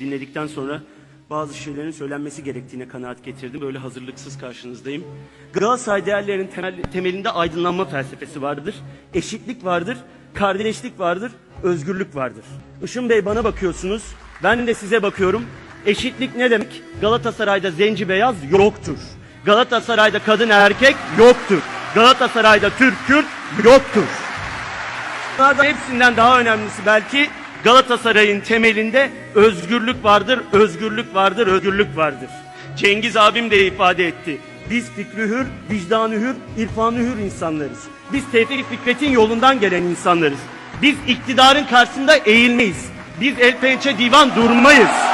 Dinledikten sonra bazı şeylerin söylenmesi gerektiğine kanaat getirdim. Böyle hazırlıksız karşınızdayım. Galatasaray değerlerinin temel- temelinde aydınlanma felsefesi vardır. Eşitlik vardır, kardeşlik vardır, özgürlük vardır. Işın Bey bana bakıyorsunuz, ben de size bakıyorum. Eşitlik ne demek? Galatasaray'da zenci beyaz yoktur. Galatasaray'da kadın erkek yoktur. Galatasaray'da Türk Kürt yoktur. Bunlardan hepsinden daha önemlisi belki Galatasaray'ın temelinde özgürlük vardır, özgürlük vardır, özgürlük vardır. Cengiz abim de ifade etti. Biz fikri hür, vicdanı hür, irfanı hür insanlarız. Biz Tevfik Fikret'in yolundan gelen insanlarız. Biz iktidarın karşısında eğilmeyiz. Biz el pençe divan durmayız.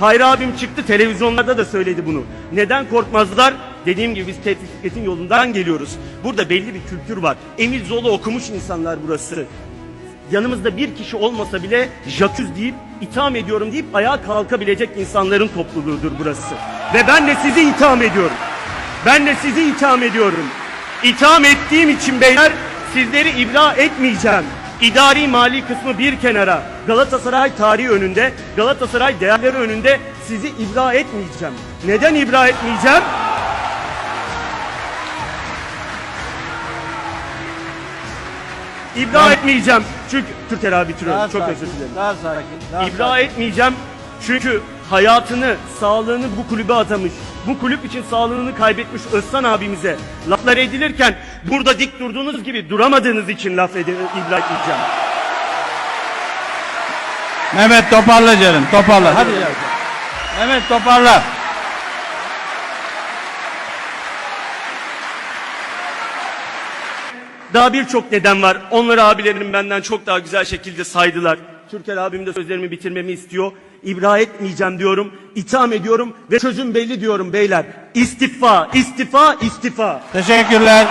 Hayri abim çıktı televizyonlarda da söyledi bunu. Neden korkmazlar? Dediğim gibi biz Tevfik Fikret'in yolundan geliyoruz. Burada belli bir kültür var. Emil Zola okumuş insanlar burası. Yanımızda bir kişi olmasa bile jaküz deyip itham ediyorum deyip ayağa kalkabilecek insanların topluluğudur burası. Ve ben de sizi itham ediyorum. Ben de sizi itham ediyorum. İtham ettiğim için beyler sizleri ibra etmeyeceğim. İdari mali kısmı bir kenara. Galatasaray tarihi önünde, Galatasaray değerleri önünde sizi ibra etmeyeceğim. Neden ibra etmeyeceğim? İbra etmeyeceğim. Çünkü Türker abi bitiriyorum. Çok sakin, özür dilerim. Daha sakin. Daha İbra etmeyeceğim çünkü hayatını, sağlığını bu kulübe adamış. Bu kulüp için sağlığını kaybetmiş Özsan abimize laflar edilirken burada dik durduğunuz gibi duramadığınız için laf ede- ibra etmeyeceğim. Mehmet toparla canım toparla. Hadi ya. Mehmet toparla. Daha birçok neden var. Onları abilerim benden çok daha güzel şekilde saydılar. Türker abim de sözlerimi bitirmemi istiyor. İbra etmeyeceğim diyorum, itham ediyorum ve çözüm belli diyorum beyler. İstifa, istifa, istifa. Teşekkürler.